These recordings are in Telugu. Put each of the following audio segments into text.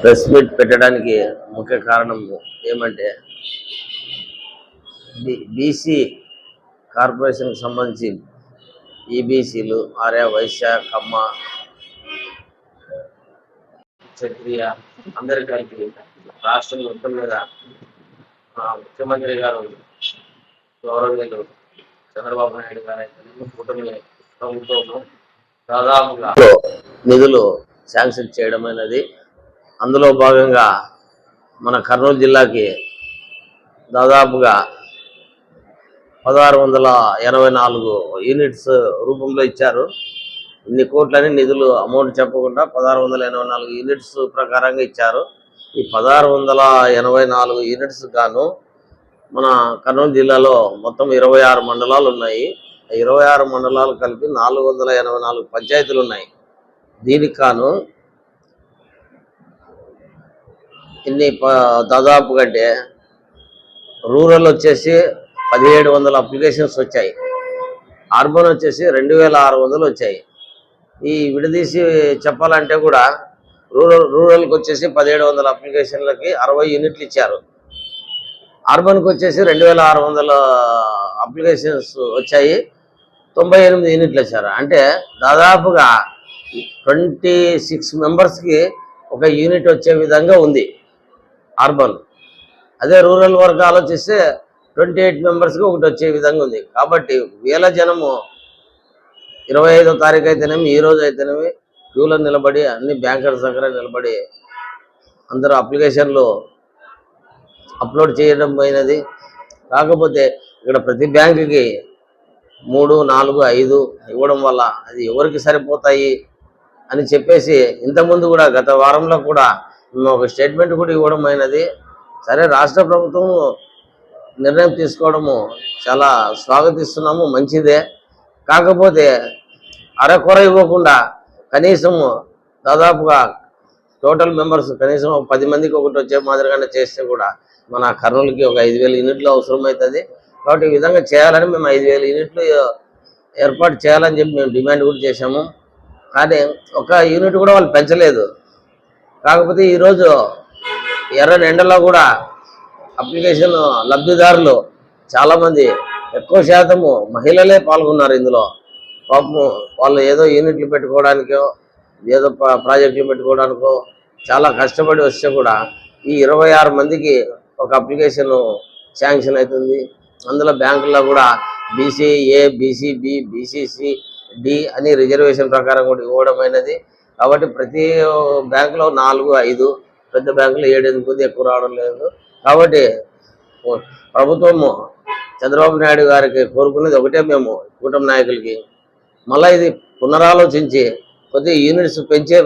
ప్రెస్ మీట్ పెట్టడానికి ముఖ్య కారణం ఏమంటే బీసీ కార్పొరేషన్కి సంబంధించి ఈబీసీలు ఆర్య వైశ్య కమ్మ క్షత్రియ అందరి కలిపి రాష్ట్రం మొత్తం మీద ఆ, ముఖ్యమంత్రి గారు గౌరవనీయులు చంద్రబాబు నాయుడు గారు కూటమి ప్రభుత్వము దాదాపుగా నిధులు శాంక్షన్ చేయడం అనేది అందులో భాగంగా మన కర్నూలు జిల్లాకి దాదాపుగా పదహారు వందల ఎనభై నాలుగు యూనిట్స్ రూపంలో ఇచ్చారు. ఇన్ని కోట్లని నిధులు అమౌంట్ చెప్పకుండా పదహారు వందల ఎనభై నాలుగు యూనిట్స్ ప్రకారంగా ఇచ్చారు. ఈ పదహారు వందల ఎనభై నాలుగు యూనిట్స్ గాను మన కర్నూలు జిల్లాలో మొత్తం ఇరవై ఆరు మండలాలు ఉన్నాయి. ఆ ఇరవై ఆరు మండలాలు కలిపి నాలుగు వందల ఎనభై నాలుగు పంచాయతీలు ఉన్నాయి. దీనికి కాను ఇన్ని దాదాపు కంటే రూరల్ వచ్చేసి పదిహేడు వందల అప్లికేషన్స్ వచ్చాయి. అర్బన్ వచ్చేసి రెండు వేల ఆరు వందలు వచ్చాయి. ఈ విడదీసి చెప్పాలంటే కూడా రూరల్ రూరల్కి వచ్చేసి పదిహేడు వందల అప్లికేషన్లకి అరవై యూనిట్లు ఇచ్చారు. అర్బన్కి వచ్చేసి రెండు వేల ఆరు వందల అప్లికేషన్స్ వచ్చాయి. తొంభై ఎనిమిది యూనిట్లు వచ్చారు అంటే దాదాపుగా ట్వంటీ సిక్స్ మెంబర్స్కి ఒక యూనిట్ వచ్చే విధంగా ఉంది. అర్బన్ అదే రూరల్ వరకు ఆలోచిస్తే ట్వంటీ ఎయిట్ మెంబర్స్కి ఒకటి వచ్చే విధంగా ఉంది. కాబట్టి వేల జనము ఇరవై ఐదో తారీఖు అయితేనేమి ఈ రోజు అయితేనేమి క్యూలో నిలబడి అన్ని బ్యాంకర్స్ దగ్గర నిలబడి అందరూ అప్లికేషన్లు అప్లోడ్ చేయడం పోయినది కాకపోతే ఇక్కడ ప్రతి బ్యాంకుకి మూడు నాలుగు ఐదు ఇవ్వడం వల్ల అది ఎవరికి సరిపోతాయి అని చెప్పేసి ఇంతకుముందు కూడా గత వారంలో కూడా ఒక స్టేట్మెంట్ కూడా ఇవ్వడం అయినది. సరే రాష్ట్ర ప్రభుత్వం నిర్ణయం తీసుకోవడము చాలా స్వాగతిస్తున్నాము మంచిదే. కాకపోతే అరకొర ఇవ్వకుండా కనీసము దాదాపుగా టోటల్ మెంబర్స్ కనీసం పది మందికి ఒకటి వచ్చే మాదిరిగానే చేస్తే కూడా మన కర్నూలుకి ఒక ఐదు వేల యూనిట్లు అవసరమవుతుంది. కాబట్టి ఈ విధంగా చేయాలని మేము ఐదు వేల యూనిట్లు ఏర్పాటు చేయాలని చెప్పి మేము డిమాండ్ కూడా చేశాము. కానీ ఒక యూనిట్ కూడా వాళ్ళు పెంచలేదు. కాకపోతే ఈరోజు ఎర్ర ఎండలో కూడా అప్లికేషన్ లబ్ధిదారులు చాలామంది ఎక్కువ శాతము మహిళలే పాల్గొన్నారు ఇందులో. పాపము వాళ్ళు ఏదో యూనిట్లు పెట్టుకోవడానికో ఏదో ప్రాజెక్టులు పెట్టుకోవడానికో చాలా కష్టపడి వస్తే కూడా ఈ ఇరవై ఆరు మందికి ఒక అప్లికేషన్ శాంక్షన్ అవుతుంది. అందులో బ్యాంకుల్లో కూడా BC A BC B BCC D అని రిజర్వేషన్ ప్రకారం కూడా ఇవ్వడం అయినది కాబట్టి ప్రతి బ్యాంకులో నాలుగు ఐదు పెద్ద బ్యాంకులు ఏడెనిమిది కొద్ది ఎక్కువ రావడం లేదు. కాబట్టి ప్రభుత్వము చంద్రబాబు నాయుడు గారికి కోరుకునేది ఒకటే మేము కూటమి నాయకులకి. మళ్ళీ ఇది పునరాలోచించి కొద్ది యూనిట్స్ పెంచే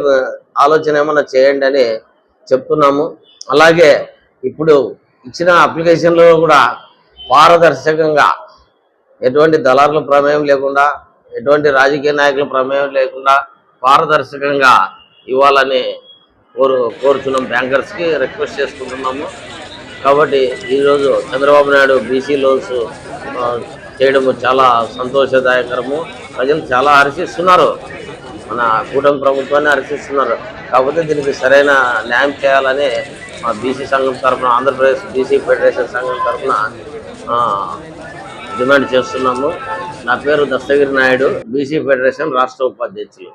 ఆలోచన ఏమన్నా చేయండి అని చెప్తున్నాము. అలాగే ఇప్పుడు ఇచ్చిన అప్లికేషన్లో కూడా పారదర్శకంగా ఎటువంటి దళారుల ప్రమేయం లేకుండా ఎటువంటి రాజకీయ నాయకుల ప్రమేయం లేకుండా పారదర్శకంగా ఇవ్వాలని కోరు కోరుతున్నాం బ్యాంకర్స్కి రిక్వెస్ట్ చేసుకుంటున్నాము. కాబట్టి ఈరోజు చంద్రబాబు నాయుడు బీసీ లోన్స్ చేయడము చాలా సంతోషదాయకరము. ప్రజలు చాలా హర్షిస్తున్నారు. మన కూటమి ప్రభుత్వాన్ని హర్షిస్తున్నారు. కాకపోతే దీనికి సరైన న్యాయం చేయాలని మా బీసీ సంఘం తరఫున ఆంధ్రప్రదేశ్ బీసీ ఫెడరేషన్ సంఘం తరఫున డిమాండ్ చేస్తున్నాము. నా పేరు దస్తగిరి నాయుడు బీసీ ఫెడరేషన్ రాష్ట్ర ఉపాధ్యక్షులు.